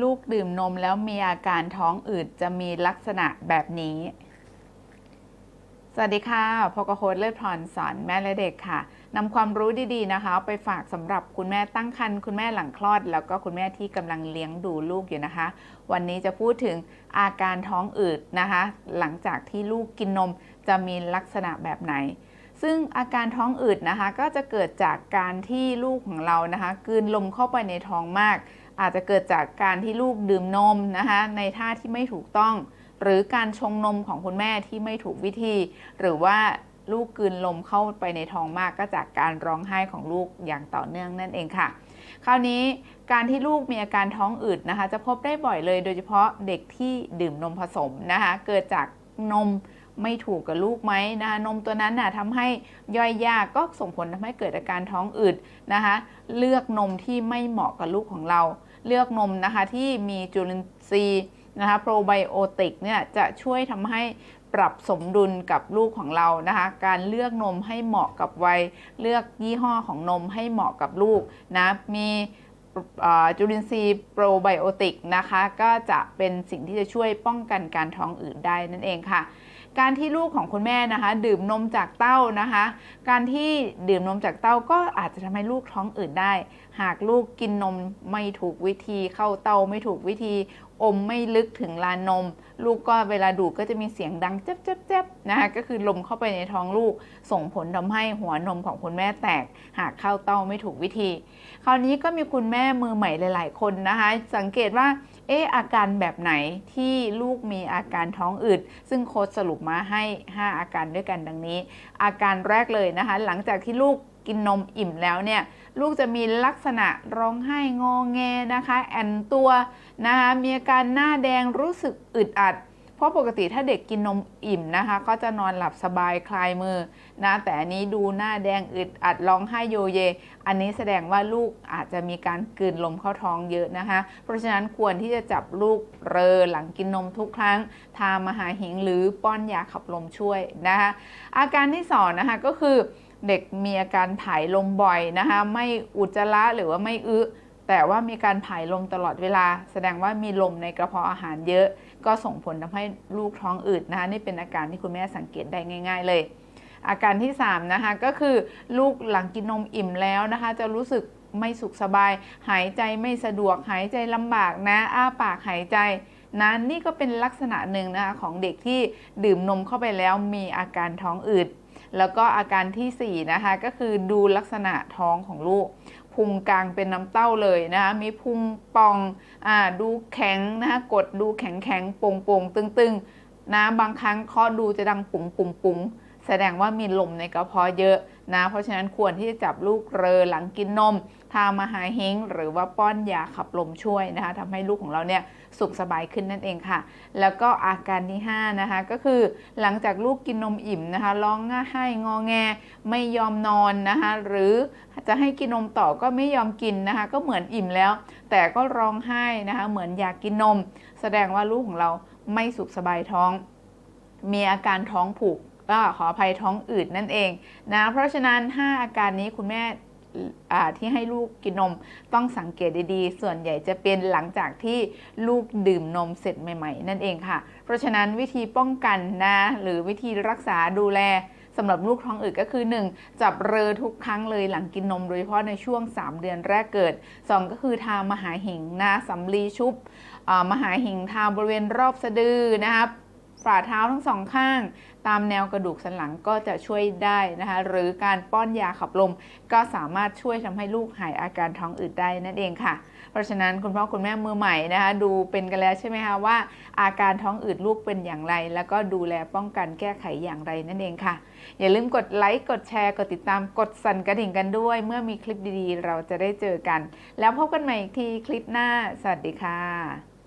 ลูกดื่มนมแล้วมีอาการท้องอืดจะมีลักษณะแบบนี้ สวัสดีค่ะพกโค้ดเลือดพรสอนแม่และเด็กค่ะนำความรู้ดีๆนะคะ ไปฝากสำหรับคุณแม่ตั้งครรภ์คุณแม่หลังคลอด แล้วก็คุณแม่ที่กำลังเลี้ยงดูลูกอยู่นะคะ วันนี้จะพูดถึงอาการท้องอืดนะคะ หลังจากที่ลูกกินนมจะมีลักษณะแบบไหนซึ่งอาการท้องอืดนะคะก็จะเกิดจากการที่ลูกของเรานะคะกืนลมเข้าไปในท้องมาก อาจจะเกิดจากการที่ลูกดื่มนมนะคะในท่าที่ไม่ถูกต้อง หรือการชงนมของคุณแม่ที่ไม่ถูกวิธี หรือว่าลูกกืนลมเข้าไปในท้องมากก็จากการร้องไห้ของลูกอย่างต่อเนื่องนั่นเองค่ะ คราวนี้การที่ลูกมีอาการท้องอืดนะคะ จะพบได้บ่อยเลย โดยเฉพาะเด็กที่ดื่มนมผสมนะคะ เกิดจากนมไม่ถูกกับลูกไหมนะคะนมตัวนั้นน่ะทำให้ย่อยยากก็ส่งผลทำให้เกิดอาการท้องอืดนะคะ เลือกนมที่ไม่เหมาะกับลูกของเรา เลือกนมนะคะที่มีจุลินทรีย์นะคะโปรไบโอติกเนี่ยจะช่วยทำให้ปรับสมดุลกับลูกของเรานะคะ การเลือกนมให้เหมาะกับวัย เลือกยี่ห้อของนมให้เหมาะกับลูกนะมีจุลินทรีย์โปรไบโอติกนะคะ ก็จะเป็นสิ่งที่จะช่วยป้องกันการท้องอืดได้นั่นเองค่ะ การที่ลูกของคุณแม่นะคะ ดื่มนมจากเต้านะคะ การที่ดื่มนมจากเต้าก็อาจจะทำให้ลูกท้องอืดได้ หากลูกกินนมไม่ถูกวิธี เข้าเต้าไม่ถูกวิธี อมไม่ลึกถึงลานนม ลูกก็เวลาดูดก็จะมีเสียงดังเจ๊บเจ๊บเจ๊บนะคะก็คือลมเข้าไปในท้องลูก ส่งผลทำให้หัวนมของคุณแม่แตก หากเข้าเต้าไม่ถูกวิธี คราวนี้ก็มีคุณแม่มือใหม่หลาย ๆ คนนะคะ สังเกตว่า เอออาการแบบไหนที่ลูกมีอาการท้องอืดซึ่งโค้ดสรุปมาให้ 5 อาการด้วยกันดังนี้ อาการแรกเลยนะคะ หลังจากที่ลูกกินนมอิ่มแล้วเนี่ยลูกจะมีลักษณะร้องไห้งอแงนะคะ แอนตัวนะคะมีอาการหน้าแดงรู้สึกอึดอัด เพราะปกติถ้าเด็กกินนมอิ่มนะคะ ก็จะนอนหลับสบายคลายมือนะแต่อันนี้ดูหน้าแดงอึดอัดร้องไห้โยเย อันนี้แสดงว่าลูกอาจจะมีการกลืนลมเข้าท้องเยอะนะคะ เพราะฉะนั้นควรที่จะจับลูกเรอหลังกินนมทุกครั้ง ทามหาหิงหรือป้อนยาขับลมช่วยนะคะอาการที่สองนะคะก็คือเด็กมีอาการผายลมบ่อยนะคะ ไม่อุจจาระหรือว่าไม่อึแต่ว่ามีการผายลมตลอดเวลา แสดงว่ามีลมในกระเพาะอาหารเยอะ ก็ส่งผลทำให้ลูกท้องอืดนะคะนี่เป็นอาการที่คุณแม่สังเกตได้ง่าย ๆ เลย อาการที่3นะคะก็คือลูกหลังกินนมอิ่มแล้วนะคะ จะรู้สึกไม่สุขสบาย หายใจไม่สะดวกหายใจลำบากนะอ้าปากหายใจนะนี่ก็เป็นลักษณะหนึ่งนะคะของเด็กที่ดื่มนมเข้าไปแล้วมีอาการท้องอืดแล้วก็อาการทีสี่4นะคะก็คือดูลักษณะท้องของลูก พุงกลางเป็นน้ำเต้าเลยนะคะมีพุงปองอ่าดูแข็งนะคะกดดูแข็งแข็งโป่งโป่งตึงตึงๆนะบางครั้งเคาะดูจะดังปุ๋งปุ๋งปุ๋ง แสดงว่ามีลมในกระเพาะเยอะนะ เพราะฉะนั้นควรที่จะจับลูกเรอหลังกินนม ทามาหาเฮงหรือว่าป้อนยาขับลมช่วยนะคะทำให้ลูกของเราเนี่ยสุขสบายขึ้นนั่นเองค่ะ แล้วก็อาการที่5นะคะก็คือหลังจากลูกกินนมอิ่มนะคะร้องง่าให้งอแง ไม่ยอมนอนนะคะหรือจะให้กินนมต่อก็ไม่ยอมกินนะคะก็เหมือนอิ่มแล้ว แต่ก็ร้องไห้นะคะเหมือนอยากกินนม แสดงว่าลูกของเราไม่สุขสบายท้อง มีอาการท้องผูก ก็ขออภัยท้องอืดนั่นเองนะเพราะฉะนั้น 5 อาการนี้คุณแม่ที่ให้ลูกกินนมต้องสังเกตดีๆ ส่วนใหญ่จะเป็นหลังจากที่ลูกดื่มนมเสร็จใหม่ๆ นั่นเองค่ะ เพราะฉะนั้นวิธีป้องกันนะหรือวิธีรักษาดูแลสำหรับลูกท้องอืดก็คือ 1. จับเรอทุกครั้งเลยหลังกินนม โดยเฉพาะในช่วง 3 เดือนแรกเกิด 2 ก็คือทามหาหิงนะสำลีชุบมหาหิงทาบริเวณรอบสะดือนะครับ ฝ่าเท้าทั้งสองข้าง ตามแนวกระดูกสันหลังก็จะช่วยได้นะคะ หรือการป้อนยาขับลม ก็สามารถช่วยทำให้ลูกหายอาการท้องอืดได้นั่นเองค่ะ เพราะฉะนั้นคุณพ่อคุณแม่มือใหม่นะคะ ดูเป็นกันแล้วใช่ไหมคะว่า อาการท้องอืดลูกเป็นอย่างไร แล้วก็ดูแลป้องกันแก้ไขอย่างไรนั่นเองค่ะ อย่าลืมกดไลค์กดแชร์กดติดตามกดสั่นกระดิ่งกันด้วย เมื่อมีคลิปดีๆ เราจะได้เจอกัน แล้วพบกันใหม่อีกทีคลิปหน้า สวัสดีค่ะ